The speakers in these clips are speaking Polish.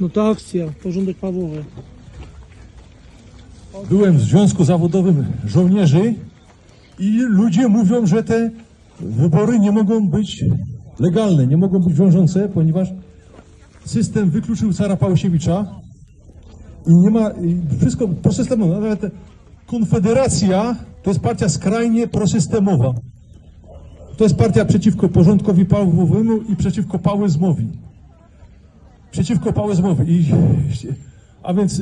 No to akcja, porządek Pawłowy. Byłem w Związku Zawodowym Żołnierzy i ludzie mówią, że te wybory nie mogą być legalne, nie mogą być wiążące, ponieważ system wykluczył cara Pałasiewicza i nie ma, i wszystko prosystemowe, nawet Konfederacja to jest partia skrajnie prosystemowa. To jest partia przeciwko porządkowi Pawłowemu i przeciwko pałyzmowi. Przeciwko pałyzmowi. I, a więc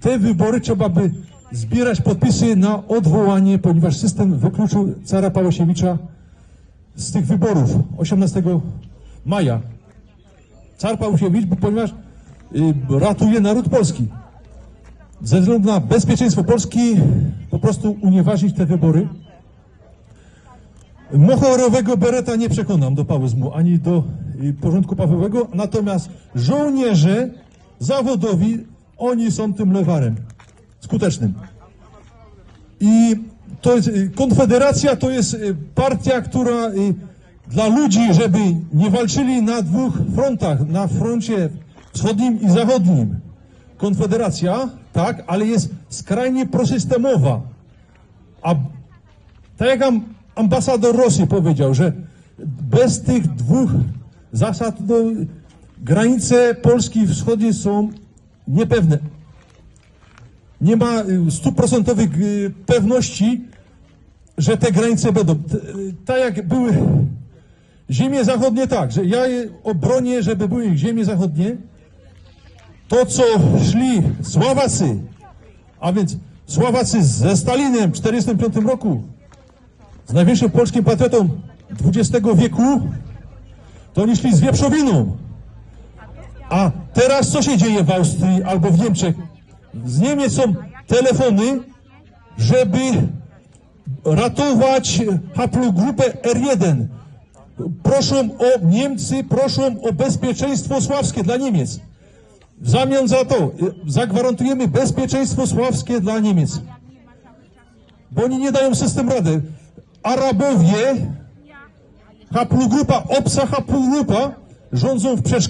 te wybory trzeba by zbierać podpisy na odwołanie, ponieważ system wykluczył cara Pałasiewicza z tych wyborów 18 maja. Car Pałasiewicz, ponieważ y, ratuje naród polski. Ze względu na bezpieczeństwo Polski po prostu unieważnić te wybory. Mochorowego bereta nie przekonam do pałyzmu ani do y, porządku pawłowego, natomiast żołnierze zawodowi, oni są tym lewarem skutecznym. I to jest, y, Konfederacja to jest y, partia, która y, dla ludzi, żeby nie walczyli na dwóch frontach, na froncie wschodnim i zachodnim. Konfederacja, tak, ale jest skrajnie prosystemowa. A tak jak am, ambasador Rosji powiedział, że bez tych dwóch zasad no, granice Polski wschodniej są niepewne. Nie ma y, stuprocentowych pewności, że te granice będą. Y, Tak jak były ziemie zachodnie, tak, że ja obronię, żeby były ziemie zachodnie. To, co szli Słowacy, a więc Słowacy ze Stalinem w 1945 roku, z największym polskim patriotą XX wieku, to oni szli z wieprzowiną. A teraz co się dzieje w Austrii albo w Niemczech? Z Niemiec są telefony, żeby ratować haplogrupę R1. Proszą o Niemcy, proszą o bezpieczeństwo sławskie dla Niemiec. W zamian za to y, zagwarantujemy bezpieczeństwo sławskie dla Niemiec. Bo oni nie dają system rady. Arabowie, haplogrupa, obca haplogrupa rządzą w przedszkolu.